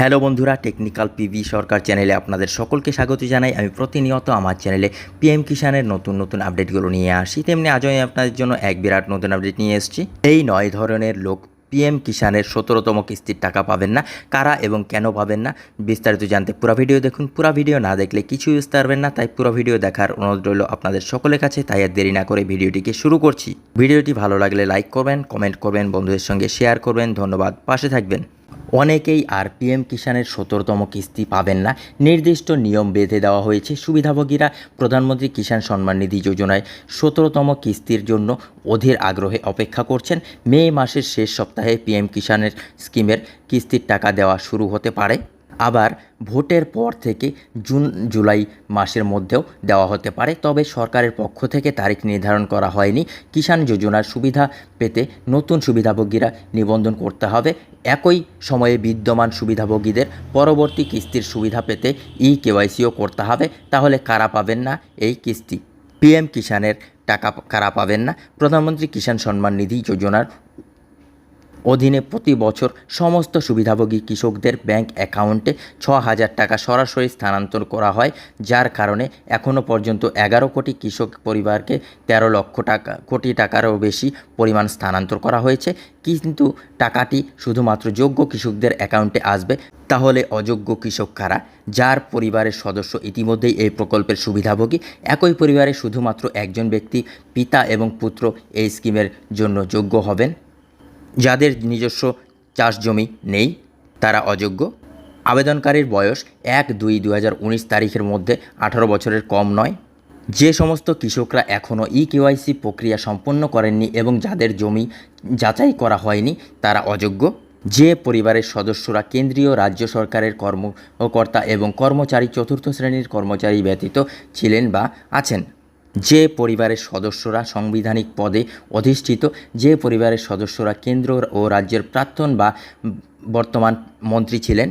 Hello বন্ধুরা technical PV সরকার চ্যানেলে আপনাদের সকলকে স্বাগত জানাই। আমি প্রতিনিয়ত আমার চ্যানেলে পিএম কিষানের নতুন নতুন আপডেটগুলো নিয়ে আসি। তেমনি আজও আমি আপনাদের জন্য এক বিরাট নতুন আপডেট নিয়ে এসেছি। এই নয় ধরনের লোক পিএম কিষানের সতেরোতম কিস্তির টাকা পাবেন না। কারা এবং কেন পাবেন না? বিস্তারিত জানতে পুরো ভিডিও দেখুন। পুরো ভিডিও না দেখলে কিছুই বুঝতে পারবেন না। তাই পুরো ভিডিও দেখার অনুরোধ রইল আপনাদের সকলের কাছে। তাই আর দেরি না করে ভিডিওটিকে শুরু করছি। ভিডিওটি ভালো লাগলে লাইক করবেন কমেন্ট করবেন, বন্ধুদের সঙ্গে শেয়ার করবেন। ধন্যবাদ। পাশে থাকবেন। অনেকেই আর পিএম কিষাণের সত্তরতম কিস্তি পাবেন না। নির্দিষ্ট নিয়ম বেঁধে দেওয়া হয়েছে সুবিধাভোগীরা। প্রধানমন্ত্রী কিষাণ সম্মান নিধি যোজনায় সতেরোতম কিস্তির জন্য অধীর আগ্রহে অপেক্ষা করছেন। মে মাসের শেষ সপ্তাহে পিএম কিষাণের স্কিমের কিস্তির টাকা দেওয়া শুরু হতে পারে। আবার ভোটের পর থেকে জুন, জুলাই মাসের মধ্যেও দেওয়া হতে পারে। তবে সরকারের পক্ষ থেকে তারিখ নির্ধারণ করা হয়নি। কিষাণ যোজনার সুবিধা পেতে নতুন সুবিধাভোগীরা নিবন্ধন করতে হবে। একই সময়ে বিদ্যমান সুবিধাভোগীদের পরবর্তী কিস্তির সুবিধা পেতে ই কেওয়াইসিও করতে হবে। তাহলে কারা পাবেন না এই কিস্তি? পিএম কিষাণের টাকা কারা পাবেন না? প্রধানমন্ত্রী কিষাণ সম্মান নিধি যোজনার অধীনে প্রতি বছর সমস্ত সুবিধাভোগী কৃষকদের ব্যাংক অ্যাকাউন্টে ছ হাজার টাকা সরাসরি স্থানান্তর করা হয়, যার কারণে এখনও পর্যন্ত এগারো কোটি কৃষক পরিবারকে তেরো লক্ষ টাকা, কোটি টাকারও বেশি পরিমাণ স্থানান্তর করা হয়েছে। কিন্তু টাকাটি শুধুমাত্র যোগ্য কৃষকদের অ্যাকাউন্টে আসবে, তাহলে অযোগ্য কৃষক কারা? যার পরিবারের সদস্য ইতিমধ্যেই এই প্রকল্পের সুবিধাভোগী, একই পরিবারে শুধুমাত্র একজন ব্যক্তি, পিতা এবং পুত্র এই স্কিমের জন্য যোগ্য হবেন? যাদের নিজস্ব চাষ জমি নেই, তারা অযোগ্য। আবেদনকারীর বয়স এক দুই দু তারিখের মধ্যে আঠারো বছরের কম নয়। যে সমস্ত কৃষকরা এখনও ই কেওয়াইসি প্রক্রিয়া সম্পন্ন করেননি এবং যাদের জমি যাচাই করা হয়নি, তারা অযোগ্য। যে পরিবারের সদস্যরা কেন্দ্রীয় রাজ্য সরকারের কর্মকর্তা এবং কর্মচারী চতুর্থ শ্রেণির কর্মচারী ব্যতীত ছিলেন বা আছেন যে পরিবারের সদস্যরা সাংবিধানিক পদে অধিষ্ঠিত, যে পরিবারের সদস্যরা কেন্দ্র ও রাজ্যের প্রাক্তন বা বর্তমান মন্ত্রী ছিলেন,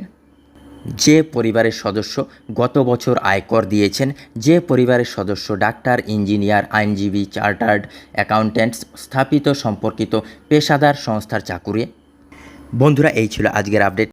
যে পরিবারের সদস্য গত বছর আয়কর দিয়েছেন, যে পরিবারের সদস্য ডাক্তার, ইঞ্জিনিয়ার, আইনজীবী, চার্টার্ড অ্যাকাউন্ট্যান্টস, স্থাপিত, সম্পর্কিত পেশাদার সংস্থার চাকুরে বন্ধুরা, এই ছিল আজকের আপডেট।